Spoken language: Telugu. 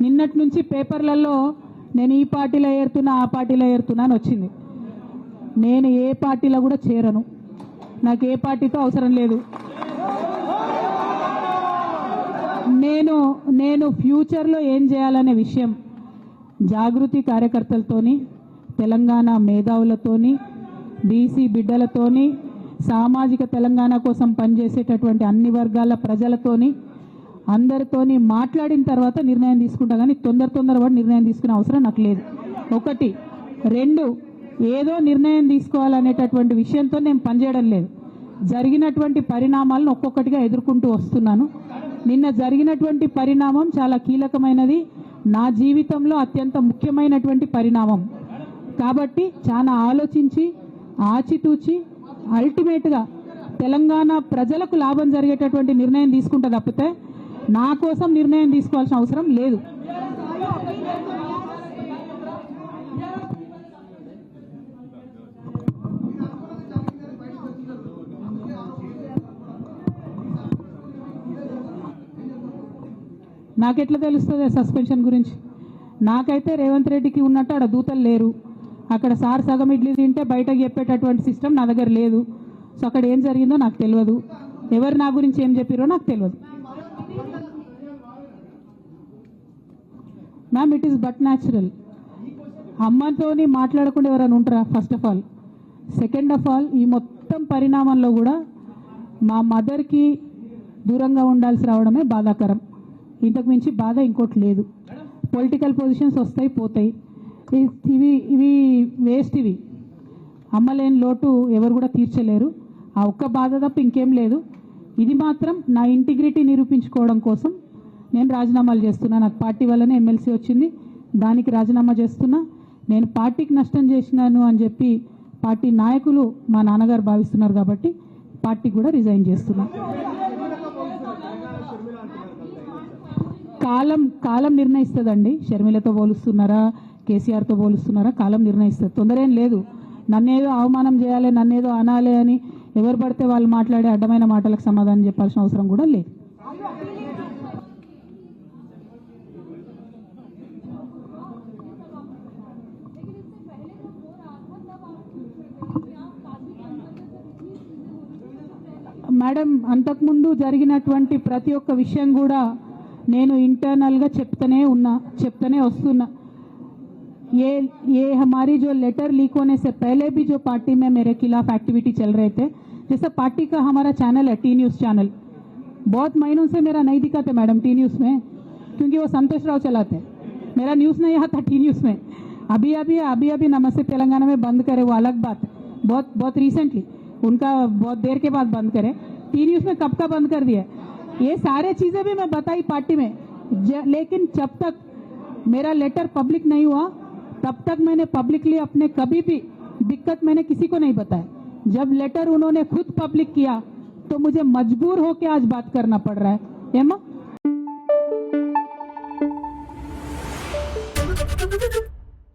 నిన్నటి నుంచి పేపర్లలో నేను ఈ పార్టీలో ఏరుతున్నా ఆ పార్టీలో ఏరుతున్నా అని వచ్చింది. నేను ఏ పార్టీలో కూడా చేరను. నాకు ఏ పార్టీతో అవసరం లేదు. నేను నేను ఫ్యూచర్లో ఏం చేయాలనే విషయం జాగృతి కార్యకర్తలతోని తెలంగాణ మేధావులతోని బీసీ బిడ్డలతోని సామాజిక తెలంగాణ కోసం పనిచేసేటటువంటి అన్ని వర్గాల ప్రజలతోని అందరితోని మాట్లాడిన తర్వాత నిర్ణయం తీసుకుంటా కానీ తొందర తొందరపడి నిర్ణయం తీసుకునే అవసరం నాకు లేదు. ఒకటి రెండు ఏదో నిర్ణయం తీసుకోవాలనేటటువంటి విషయంతో నేను పనిచేయడం లేదు. జరిగినటువంటి పరిణామాలను ఒక్కొక్కటిగా ఎదుర్కొంటూ వస్తున్నాను. నిన్న జరిగినటువంటి పరిణామం చాలా కీలకమైనది. నా జీవితంలో అత్యంత ముఖ్యమైనటువంటి పరిణామం. కాబట్టి చాలా ఆలోచించి ఆచితూచి అల్టిమేట్గా తెలంగాణ ప్రజలకు లాభం జరిగేటటువంటి నిర్ణయం తీసుకుంటే తప్పితే నా కోసం నిర్ణయం తీసుకోవాల్సిన అవసరం లేదు. నాకెట్లా తెలుస్తుంది సస్పెన్షన్ గురించి? నాకైతే రేవంత్ రెడ్డికి ఉన్నట్టు ఆడ దూతలు లేరు. అక్కడ సార్ సగం ఇడ్లీ తింటే బయటకు చెప్పేటటువంటి సిస్టమ్ నా దగ్గర లేదు. సో అక్కడ ఏం జరిగిందో నాకు తెలియదు. ఎవరు నా గురించి ఏం చెప్పారో నాకు తెలియదు. Ma'am it is but natural అమ్మతోని మాట్లాడకుండా ఎవరైనా ఉంటారా? First of all second of all ఈ మొత్తం పరిణామంలో కూడా మా మదర్కి దూరంగా ఉండాల్సి రావడమే బాధాకరం. ఇంతకు మించి బాధ ఇంకోటి లేదు. పొలిటికల్ పొజిషన్స్ వస్తాయి పోతాయి. ఇవి ఇవి వేస్ట్ ఇవి. అమ్మలేని లోటు ఎవరు కూడా తీర్చలేరు. ఆ ఒక్క బాధ తప్ప ఇంకేం లేదు. ఇది మాత్రం నా ఇంటిగ్రిటీ నిరూపించుకోవడం కోసం నేను రాజీనామాలు చేస్తున్నా. నాకు పార్టీ వల్లనే ఎమ్మెల్సీ వచ్చింది. దానికి రాజీనామా చేస్తున్నా. నేను పార్టీకి నష్టం చేసినాను అని చెప్పి పార్టీ నాయకులు మా నాన్నగారు భావిస్తున్నారు కాబట్టి పార్టీ కూడా రిజైన్ చేస్తున్నా. కాలం కాలం నిర్ణయిస్తుందండి. షర్మిలతో పోలుస్తున్నారా? కేసీఆర్తో పోలుస్తున్నారా? కాలం నిర్ణయిస్తుంది. తొందర ఏం లేదు. నన్నేదో అవమానం చేయాలి నన్నేదో అనాలి అని ఎవరు పడితే వాళ్ళు మాట్లాడే అడ్డమైన మాటలకు సమాధానం చెప్పాల్సిన అవసరం కూడా లేదు. మేడం అంతకుముందు జరిగినటువంటి ప్రతి ఒక్క విషయం కూడా నేను ఇంటర్నల్గా చెప్తూనే ఉన్నా చెప్తూనే వస్తున్నా. ये ये हमारी जो लेटर लीक होने से पहले भी जो पार्टी में मेरे खिलाफ एक्टिविटी चल रहे थे, जैसे पार्टी का हमारा चैनल है टी न्यूज़ चैनल बहुत महीनों से मेरा नहीं दिखाते मैडम टी न्यूज़ में, क्योंकि वो संतोष राव चलाते। मेरा न्यूज़ नहीं आता टी न्यूज़ में। अभी अभी अभी अभी नमस्ते तेलंगाना में बंद करे, वो अलग बात। बहुत बहुत रिसेंटली उनका बहुत देर के बाद बंद करे। टी न्यूज़ में कब का बंद कर दिया? ये सारे चीज़ें भी मैं बताई पार्टी में। लेकिन जब तक मेरा लेटर पब्लिक नहीं हुआ तब तक मैंने पब्लिकली अपने कभी भी दिक्कत मैंने किसी को नहीं बताया। जब लेटर उन्होंने खुद पब्लिक किया तो मुझे मजबूर होकर आज बात करना पड़ रहा है। हेमा